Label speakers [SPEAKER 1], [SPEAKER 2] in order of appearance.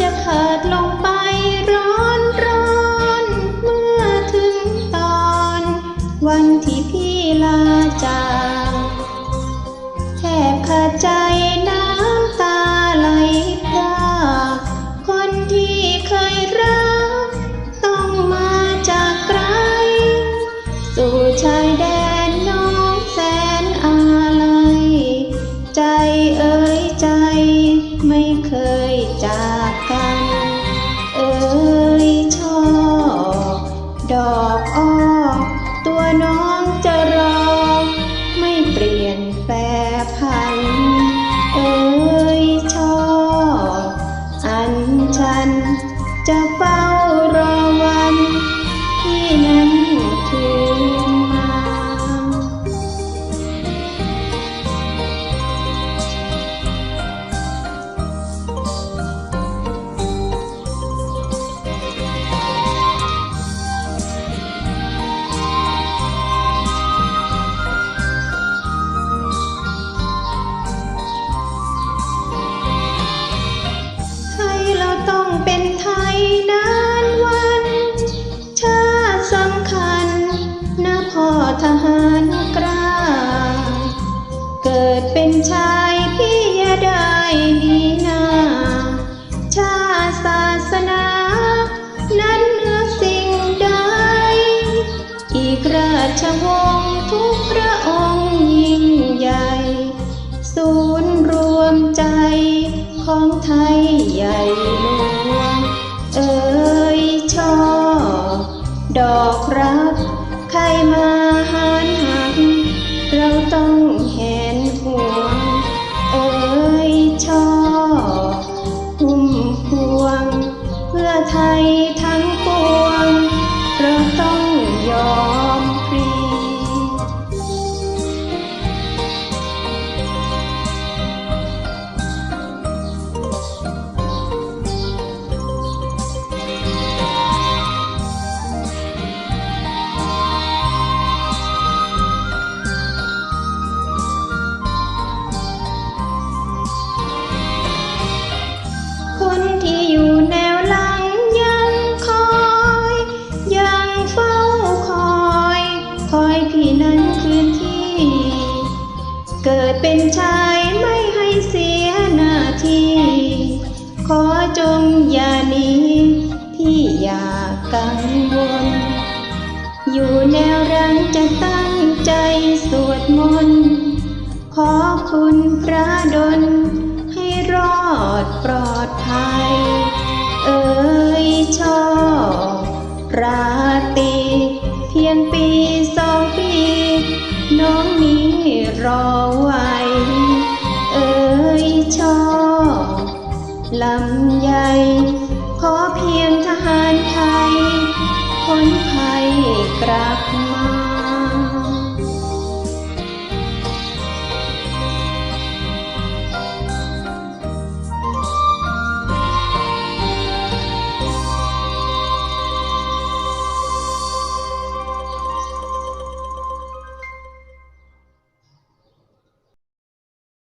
[SPEAKER 1] จะขาดลงไปร้อนร้อนเมื่อถึงตอน วันที่พี่ลาจากแทบขาดใจน้ำตาไหลพราคนที่เคยรัก ต้องมาจากไกล สู่ชายแดน จากกัน เอ่ยช่อ ดอกอ้อ ตัวน้องจะรอ ไม่เปลี่ยนแปรพัน เอ่ยช่อ อันฉันจะเฝ้ารอวัน ที่นั้นคืน ชวงศ์ทุกพระองค์ยิ่งใหญ่ ศูนย์รวมใจของไทยใหญ่หลวง เอ่ยช่อ ดอกรัก ใครมาหานหัก เราต้องเห็นห่วง เอ่ยช่อพุ่มพวง เพื่อไทยทั้ง เป็นชายไม่ให้เสียหน้าที่ ขอจงอย่าหนีพี่อย่ากังวล อยู่แนวรังจะตั้งใจสวดมนต์ขอคุณพระดลให้รอดปลอดภัย เอ่ยช่อ ลำใหญ่ขอเพียงทหารไทยคนไทยกราบ